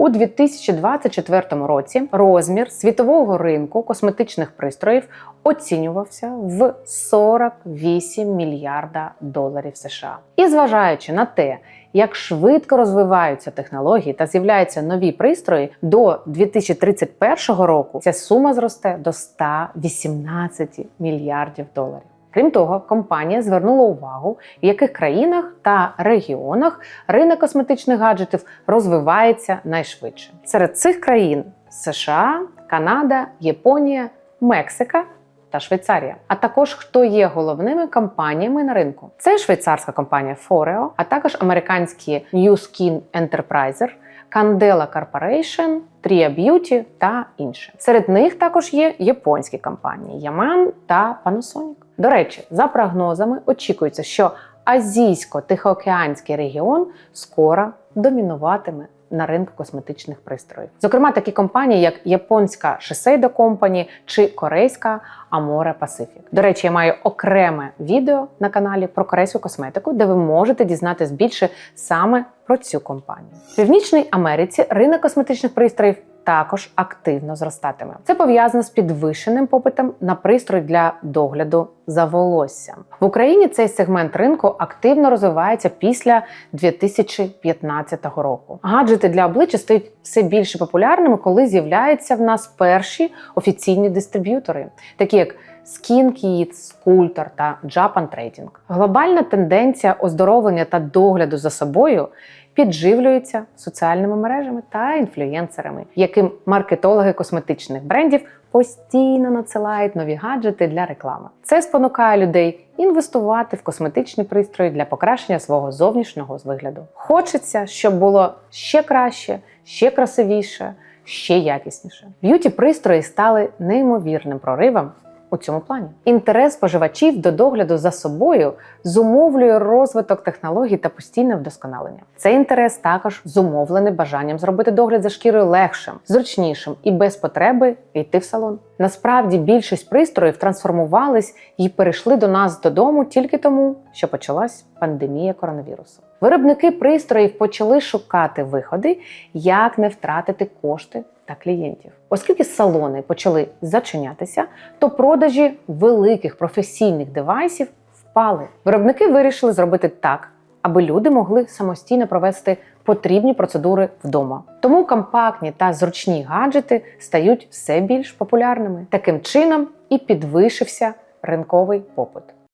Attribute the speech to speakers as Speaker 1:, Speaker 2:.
Speaker 1: У 2024 році розмір світового ринку косметичних пристроїв оцінювався в 48 мільярда доларів США. І зважаючи на те, як швидко розвиваються технології та з'являються нові пристрої, до 2031 року ця сума зросте до 118 мільярдів доларів. Крім того, компанія звернула увагу, в яких країнах та регіонах ринок косметичних гаджетів розвивається найшвидше. Серед цих країн США, Канада, Японія, Мексика. Та Швейцарія, а також хто є головними компаніями на ринку. Це швейцарська компанія Foreo, а також американські New Skin Enterpriser, Candela Corporation, Tria Б'юті та інше. Серед них також є японські компанії Yaman та Panasonic. До речі, за прогнозами очікується, що азійсько-тихоокеанський регіон скоро домінуватиме на ринку косметичних пристроїв. Зокрема, такі компанії, як японська Shiseido Company чи корейська Amore Pacific. До речі, я маю окреме відео на каналі про корейську косметику, де ви можете дізнатись більше саме про цю компанію. В Північній Америці ринок косметичних пристроїв також активно зростатиме. Це пов'язано з підвищеним попитом на пристрої для догляду за волоссям. В Україні цей сегмент ринку активно розвивається після 2015 року. Гаджети для обличчя стають все більше популярними, коли з'являються в нас перші офіційні дистриб'ютори, такі як SkinKids, Sculptor та Japan Trading. Глобальна тенденція оздоровлення та догляду за собою підживлюється соціальними мережами та інфлюєнсерами, яким маркетологи косметичних брендів постійно надсилають нові гаджети для реклами. Це спонукає людей інвестувати в косметичні пристрої для покращення свого зовнішнього вигляду. Хочеться, щоб було ще краще, ще красивіше, ще якісніше. Б'юті пристрої стали неймовірним проривом у цьому плані. Інтерес споживачів до догляду за собою зумовлює розвиток технологій та постійне вдосконалення. Цей інтерес також зумовлений бажанням зробити догляд за шкірою легшим, зручнішим і без потреби йти в салон. Насправді більшість пристроїв трансформувались і перейшли до нас додому тільки тому, що почалась пандемія коронавірусу. Виробники пристроїв почали шукати виходи, як не втратити кошти та клієнтів. Оскільки салони почали зачинятися, то продажі великих професійних девайсів впали. Виробники вирішили зробити так, аби люди могли самостійно провести потрібні процедури вдома. Тому компактні та зручні гаджети стають все більш популярними. Таким чином і підвищився ринковий попит.